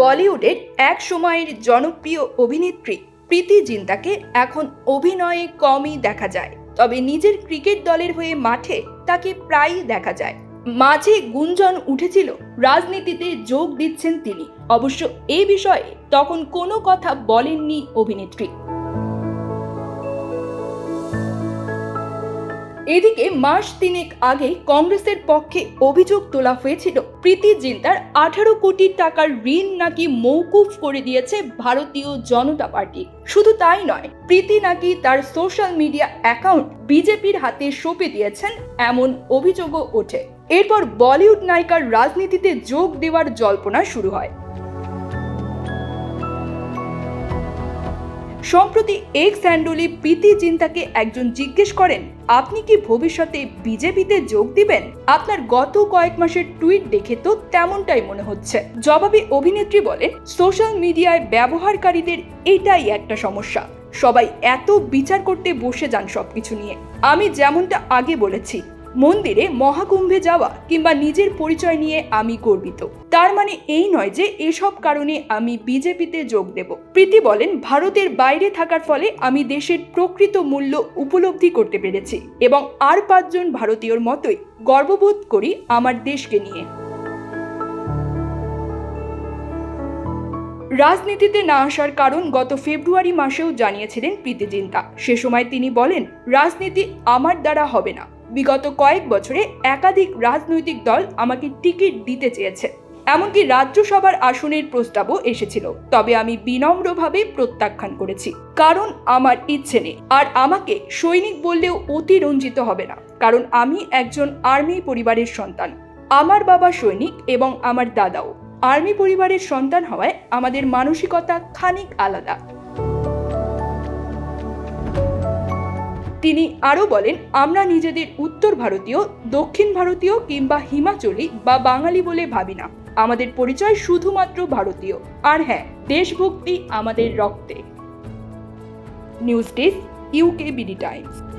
বলিউডের এক সময়ের জনপ্রিয় অভিনেত্রী প্রীতি জিন্তাকে এখন অভিনয়ে কমই দেখা যায়। তবে নিজের ক্রিকেট দলের হয়ে মাঠে তাকে প্রায়ই দেখা যায়। মাঝে গুঞ্জন উঠেছিল, রাজনীতিতে যোগ দিচ্ছেন তিনি। অবশ্য এ বিষয়ে তখন কোনো কথা বলেননি অভিনেত্রী। এদিকে মাস তিনেক আগে কংগ্রেসের পক্ষে অভিযোগ তোলা হয়েছিল, প্রীতি জিন্তার আঠারো কোটি টাকার ঋণ নাকি মৌকুফ করে দিয়েছে ভারতীয় জনতা পার্টি। শুধু তাই নয়, প্রীতি নাকি তার সোশ্যাল মিডিয়া অ্যাকাউন্ট বিজেপির হাতে সঁপে দিয়েছেন এমন অভিযোগও ওঠে। এরপর বলিউড নায়িকার রাজনীতিতে যোগ দেওয়ার জল্পনা শুরু হয়। সম্প্রতি এক স্যান্ডলি প্রীতি চিন্তাকে একজন জিজ্ঞেস করেন, আপনি কি ভবিষ্যতে বিজেপিতে যোগ দিবেন? আপনার গত কয়েক মাসের টুইট দেখে তো তেমনটাই মনে হচ্ছে। জবাবে অভিনেত্রী বলেন, সোশ্যাল মিডিয়ায় ব্যবহারকারীদের এটাই একটা সমস্যা। সবাই এত বিচার করতে বসে যান সবকিছু নিয়ে। আমি যেমনটা আগে বলেছি মন্দিরে মহাকুম্ভে যাওয়া কিংবা নিজের পরিচয় নিয়ে আমি গর্বিত। তার মানে এই নয় যে এসব কারণে আমি বিজেপিতে যোগ দেব। প্রীতি বলেন, ভারতের বাইরে থাকার ফলে আমি দেশের প্রকৃত মূল্য উপলব্ধি করতে পেরেছি এবং আর পাঁচজন ভারতীয়র মতোই গর্ববোধ করি আমার দেশকে নিয়ে। রাজনীতিতে না আসার কারণ গত ফেব্রুয়ারি মাসেও জানিয়েছিলেন প্রীতি জিন্তা। সে সময় তিনি বলেন, রাজনীতি আমার দ্বারা হবে না। বিগত কয়েক বছরে একাধিক রাজনৈতিক দল আমাকে টিকিট দিতে চেয়েছে। এমনকি রাজ্যসভার আসনের প্রস্তাবও এসেছিল। তবে আমি বিনম্রভাবে প্রত্যাখ্যান করেছি। কারণ আমার ইচ্ছে নেই। আর আমাকে সৈনিক বললেও অতিরঞ্জিত হবে না। কারণ আমি একজন আর্মি পরিবারের সন্তান। আমার বাবা সৈনিক এবং আমার দাদাও। আর্মি পরিবারের সন্তান হওয়ায় আমাদের মানসিকতা খানিক আলাদা। তিনি আরও বলেন, আমরা নিজেদের উত্তর ভারতীয়, দক্ষিণ ভারতীয় কিংবা হিমাচলি বা বাঙালি বলে ভাবি না। আমাদের পরিচয় শুধুমাত্র ভারতীয়। আর হ্যাঁ দেশভক্তি আমাদের রক্তে। News desk UK BD Times.